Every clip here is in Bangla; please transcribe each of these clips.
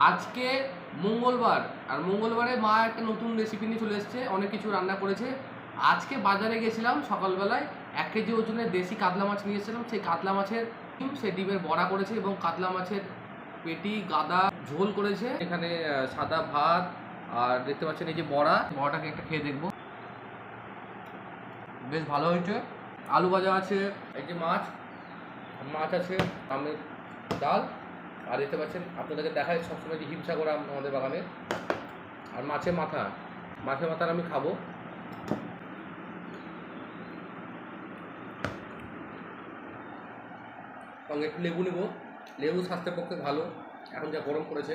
আজকে মঙ্গলবার আর মঙ্গলবারে মা একটা নতুন রেসিপি নিয়ে চলে এসেছে অনেক কিছু রান্না করেছে। আজকে বাজারে গেছিলাম সকালবেলায় এক কেজি ওজনের দেশি কাতলা মাছ নিয়ে এসেছিলাম। সেই কাতলা মাছের ডিম, সেই ডিমের বড়া করেছে এবং কাতলা মাছের পেটি গাদা ঝোল করেছে। এখানে সাদা ভাত আর দেখতে পাচ্ছেন এই যে বড়া। বড়াটাকে একটা খেয়ে দেখব। বেশ ভালো হয়েছে। আলু ভাজা আছে এই যে মাছ মাছ আছে আমের ডাল। আর দেখতে পাচ্ছেন, আপনাদেরকে দেখায় সবসময় যে হিমসাগর আম আমাদের বাগানে। আর মাছের মাথা, মাছের মাথার আমি খাব। সঙ্গে একটু লেবু নেব। লেবু স্বাস্থ্যের পক্ষে ভালো, এখন যা গরম পড়েছে।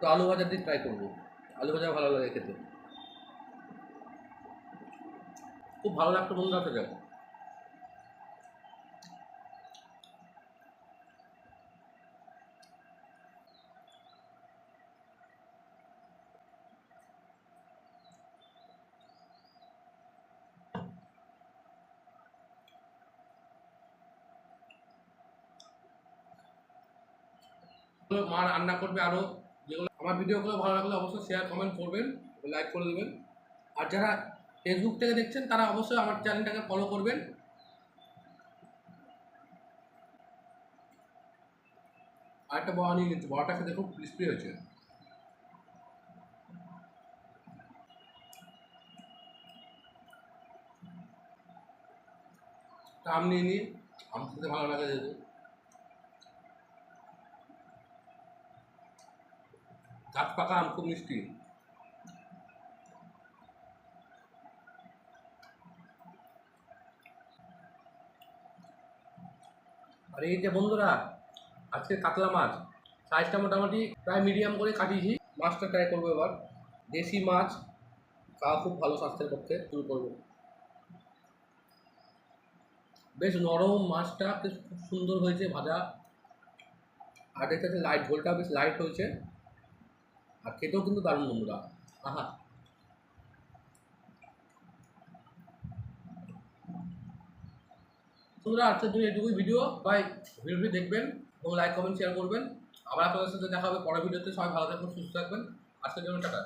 তো আলু ভাজা দিয়ে ট্রাই করব। আলু ভাজা ভালো লাগে খেতে। খুব ভালো লাগতো বন্ধুরা থেকে মা রান্না করবে আরও যেগুলো আমার ভিডিওগুলো ভালো লাগলে অবশ্যই শেয়ার কমেন্ট করবেন লাইক করে দেবেন। আর যারা ফেসবুক থেকে দেখছেন, তারা অবশ্যই আমার চ্যানেলটাকে ফলো করবেন। আর একটা বড়া নিয়ে নিচ্ছি বড়াটা খেতে খুব ক্রিস্পি হয়েছে। আম নিয়ে নিই আম খেতে ভালো লাগে যেহেতু। গাছ পাকা, আম খুব মিষ্টি। আর এই যে বন্ধুরা, আজকে কাতলা মাছ। সাইজটা মোটামুটি প্রায় মিডিয়াম করে কাটিয়েছি। মাছটা ট্রাই করব এবার। দেশি মাছ খাওয়া খুব ভালো স্বাস্থ্যের পক্ষে। শুরু করব। বেশ নরম মাছটা, বেশ খুব সুন্দর হয়েছে, ভাজা। আর এটাতে লাইট ঝোলটা বেশ লাইট হয়েছে। আর খেতেও কিন্তু দারুণ বন্ধুরা। আহা। বন্ধুরা, আজকের জন্য এটুকুই ভিডিও বাই ভিডিওটি দেখবেন এবং লাইক কমেন্ট শেয়ার করবেন। আবার আপনাদের সাথে দেখা হবে পরের ভিডিওতে সবাই ভালো থাকবেন, সুস্থ থাকবেন। আজকের জন্য টাটা।